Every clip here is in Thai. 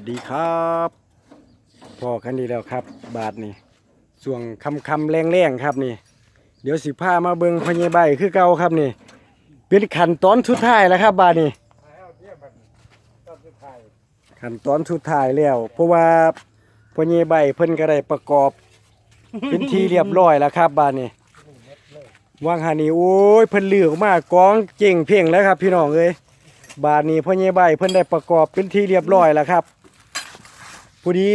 สดีครับพอกันดีแล้วครับ บาทนี่ส่วงคำคำแรงแรงครับนี่ เดี๋ยวสิพามาเบิงพญใบคือเก่าครับนี่ เป็นขันตอนสุดท้ายแล้วครับ บาทนี่ขันตอนสุดท้ายแล้ว เพราะว่าพญใบเพิ่นก็ได้ประกอบ เป็นทีเรียบร้อยแล้วครับ บาทนี่วางหานี่โอ้ยเพิ่นเลือกมากกองเจ๋งเพ่งแล้วครับ พี่น้องเอ้ยบาทนี้พ่อเย่ใบเพิ่นได้ประกอบเป็นที่เรียบร้อยแล้วครับ ผู้ดี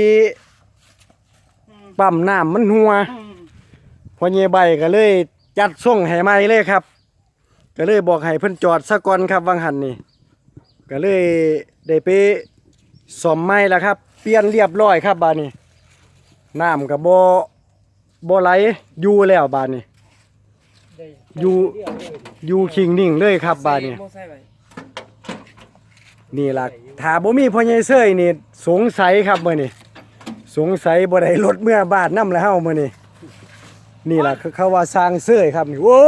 ปั๊มน้ำมันหัวพอเย่ใบก็เลย จัดส่งให้ใหม่เลยครับ ก็เลยบอกให้เพิ่นจอดซะก่อนครับวังหันนี่ก็เลยได้ไปซ่อมใหม่แล้วครับ เปลี่ยนเรียบร้อยครับบาดนี้น้ำก็บ่บ่ไหลอยู่แล้วบาดนี้อยู่อยู่คิงนิ่งเลยครับบาดนี้ นี่ล่ะถ้าบ่มีพ่อใหญ่เซ้ยนี่สงสัยครับมื้อนี้สงสัยบ่ได้รถเมื่อบ้านนำแล้วเฮามื้อนี้นี่ล่ะคือเขาว่าสร้างเซ้ยครับนี่โอ้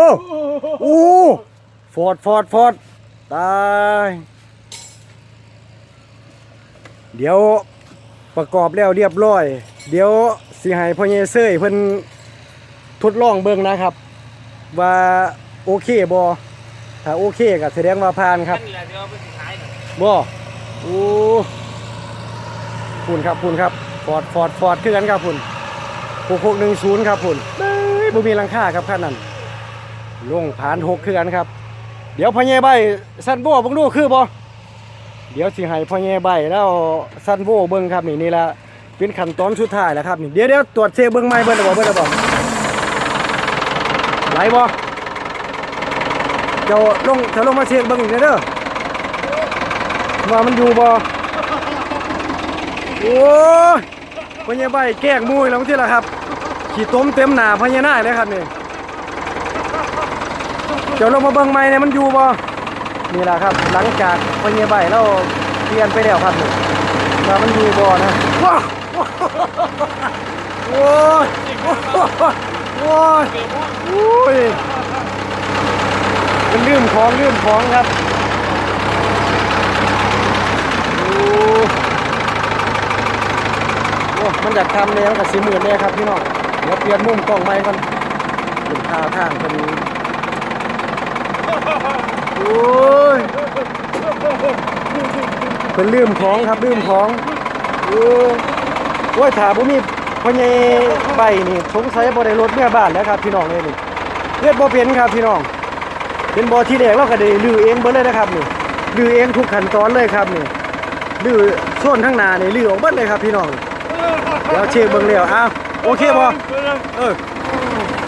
โอ้ฟอดฟอดฟอดตายเดี๋ยวประกอบแล้วเรียบร้อย เดี๋ยวสิให้พ่อใหญ่เซ้ยเพิ่นทดลองเบิ่งนะครับ ว่าโอเคบ่ถ้าโอเคก็แสดงว่าผ่านครับ บ่โอ้พุ่นครับพุ่นครับฟอร์ดฟอร์ดฟอร์ดคือกันครับพุ่นหกหกหนึ่งศูนย์ครับพุ่นเบ้ยบ่มีหลังคาครับคันนั้นลงผ่านหกคือกันครับ เดี๋ยวพ่อแย่ใบซันโบเบิ่งดูคือบ่เดี๋ยวสิให้พ่อแย่ใบแล้วซันโบเบิ่งครับนี่นี่ละเป็นขั้นตอนสุดท้ายแล้วครับนี่เดี๋ยวเดี๋ยวตรวจเช็คเบิ่งใหม่เบิ่งแล้วบ่เบิ่งแล้วบ่ไหลบ่เจ้าลงเจ้าลงมาเช็คเบิ่งอีกเด้อ ว่ามันอยู่บ่โอ้ยพญาใบแก้งมุ้ยแล้วที่ละครับ ขี่ต้มเต็มหนาพญานาคเลยครับนี่เดี๋ยวเรามาเบิ่งใหม่เนี่ยมันอยู่บ่นี่แหละครับ หลังจากพญาใบเราเปลี่ยนไปแล้วครับนี่ว่ามันอยู่บ่นะว้าโอ้ยโอ้ยโอ้ยเป็นลื่มของลื่มของครับ โอ้โอ้ มันอยากทำเนี่ยมันกับสีหมื่นเนี่ยครับพี่น้องเดี๋ยวเปลี่ยนมุมกล้องใหม่ก่อนเป็นท่าทางเป็นโอ้ยเป็นลืมของครับลืมของโอ้ยโยถาบุมีพ่อใหญ่ใบนี่สงสัยบ่ได้รถเมื่อบ้านแล้วครับพี่น้องเลยนี่เลือดบ่เป็นครับพี่น้องเป็นบ่อที่แรกเราก็ได้ลือเองเบิดเลยนะครับนี่ลือเองทุกขั้นตอนเลยครับนี่ลือส่วนทั้งหนานี่ลื้อออกเบิดเลยครับพี่น้อง เดี๋ยวเช็คเบิ่งแล้วอ้าวโอเคบ่เออ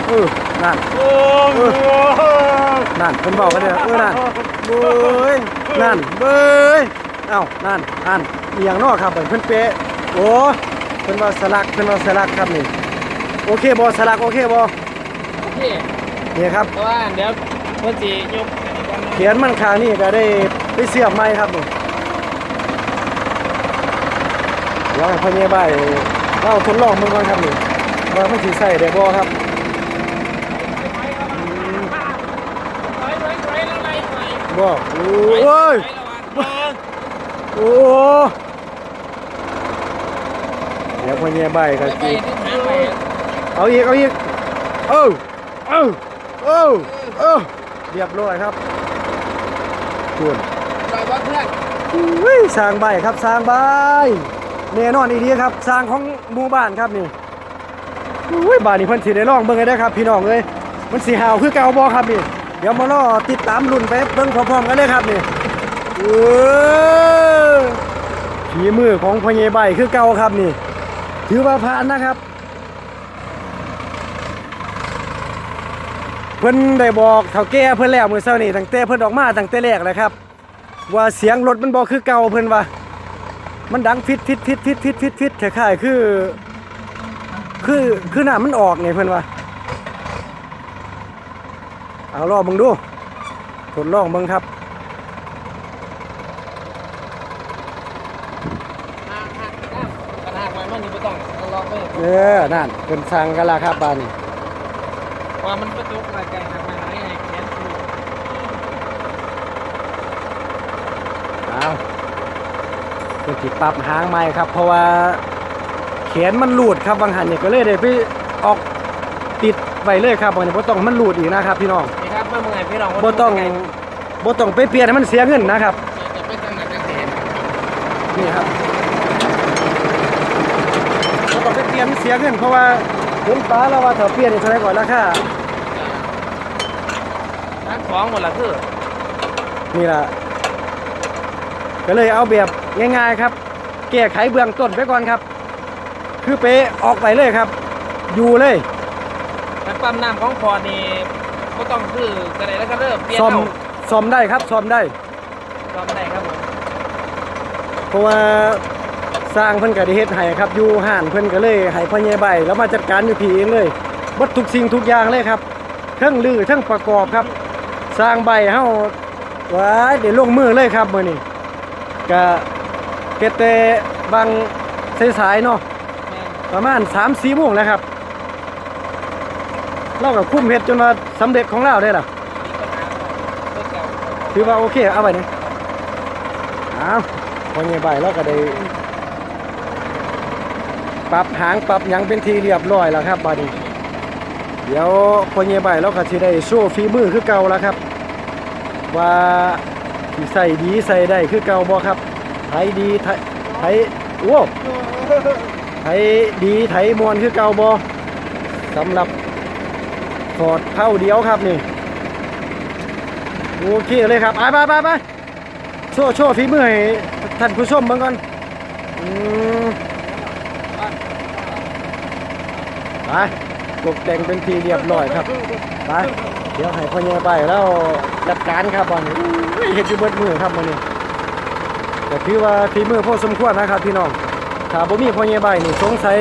เออนั่นเออนั่นเพิ่นบอกกันเด้อเออนั่นเบ้ยนั่นเบ้ยเอ้านั่นอันอีหยังเนาะครับเพิ่นเป๊ะโอ้เพิ่นว่าสลักเพิ่นว่าสลักครับนี่โอเคบ่สลักโอเคบ่โอเคนี่ครับเพราะว่าเดี๋ยวเพิ่นสิยกอันนี้ก่อนเขียนมันข้างนี่ก็ได้ไปเสียบไม้ครับนี่เดี๋ยวให้พ่อใหญ่ใบเราทดลองมึงก่อนครับนี่ว่ามันสิใส่ได้บ่ครับถอยถอยถอยแล้วไล่ถอยบ่โอ้ถอยยถอยระวังโอ้เดี๋ยวพ่อใหญ่ใบก็ไปสิที่ทางไปเอาอีกเอาอีกเอ้าเอ้าเอ้าเอ้าเรียบร้อยครับส่วนไปว่าเพื่อนอุ้ยสร้างใบครับสร้างใบ แน่นอนอีดีครับสร้างของหมู่บ้านครับนี่อุ้ยบ้านนี้เพิ่นสิได้ลองเบิ่งได้ครับ พี่น้องเอ้ยมันสิหาวคือเก่าบ่ครับนี่เดี๋ยวมารอติดตามรุ่นไปเบิ่งพร้อมๆกันเลยครับนี่เออฝีมือของพญใบคือเก่าครับนี่ ถือว่าผ่านนะครับ เพิ่นได้บอกเฒ่าแก่เพิ่นแล้วมื้อเช้านี้ตั้งแต่เพิ่นออกมาตั้งแต่แรกเลยครับ ว่าเสียงรถมันบ่คือเก่าเพิ่นว่า มันดังฟิตฟิตฟิตฟิตฟิตฟิตฟิตคล้ายๆคือ คือคือน้ามันออกนี่เพิ่อนว่าเอาลองเบิ่งดูทดลองเบิ่งครับหากหักน้ำกันหากมันมันนี่บ่ต้องลองเลยเออนั่นเพิ่นสังกันละครับบานี้ว่ามันประจุอะไรกันหากมันไหนให้แขนสู เอาเพิ่นสิปรับหางใหม่ครับ เพราะว่าแขนมันหลุดครับบางหันเนี่ยก็เลยได้ไปออกติดไว้เลยครับบางทีบ่ต้องมันหลุดอีกนะครับ พี่น้องนี่ครับเมื่อเมื่อไงพี่น้องบ่ต้องบ่ต้องไปเปลี่ยนให้มันเสียเงินนะครับจะเป็นจังหวัดจังเห็นนี่ครับบ่ต้องไปเปลี่ยนเสียเงินเพราะว่าเห็นฟ้าแล้วว่าถ้าเปลี่ยนนี่เท่าไหร่ก่อนราคาทั้งของหมดละคือนี่ล่ะก็เลยเอาแบบ ง่ายๆครับ แก้ไขเบื้องต้นไปก่อนครับ คือไปออกไปเลยครับ อยู่เลยแต่ปั๊มน้ำของพอนี่ก็ต้องคือกระไดแล้วก็เริ่มเปลี่ยนซ่อมเอาซ่อมได้ครับซ่อมได้ ซ่อมได้ครับผมเพราะว่าสร้างเพิ่นก็ได้เฮ็ดให้ครับอยู่ห้านเพิ่นก็เลยให้พ่อใหญ่ใบแล้วมาจัดการอยู่พี่เองเลยเบัดทุกสิ่งทุกอย่างเลยครับเทั้งลือเทั้งประกอบครับ สร้างใบเฮาว้ายเดี๋ยวลงมือเลยครับมื้อนี้ก็ เฮ็ดแต่บางสายๆเนาะแม่นประมาณ3-4โมงแล้วครับเราก็คุ้มเฮ็ดจนว่าสำเร็จของเราได้ล่ะมีปัญหาเรื่องเก่าถือว่าโอเคเอาไปนี่เอาพอเงี้ยใบแล้วก็ได้ปรับหางปรับหยังเป็นทีเรียบร้อยแล้วครับบาดนี้เดี๋ยวพอเงี้ยใบแล้วก็สิได้โชว์ฝีมือคือเก่าแล้วครับ ว่าสิใส่ดีใส่ได้คือเก่าบ่ครับ ไถดีไถไถโอ้ไถดีไถมวนคือเก่าบ่สำหรับถอดเข้าเดียวครับนี่โอเคเลยครับไปไปไปไปโชว์โชว์ฝีมือให้ท่านผู้ชมเบิ่งก่อนมไปตกแต่งเป็นทีเรียบร้อยครับไปเดี๋ยวให้พ่อใหญ่ไปแล้วจัดการครับบอลเห็ดอยู่เบิดมือครับวันนี้ แต่ถือว่าฝีมือพอสมควรนะครับพี่น้องถ้าบ่มีพ่อใหญ่ใบนี่สงสัย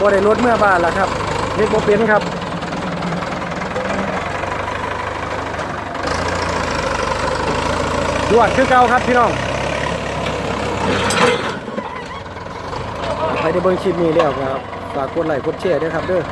บ่ได้รถเมื่อบ้านล่ะครับเฮ็ดบ่เป็นครับดวดคือเก่าครับพี่น้องใครได้เบิ่งคลิปนี้แล้วครับฝากกดไลค์กดแชร์ด้วยครับเด้อ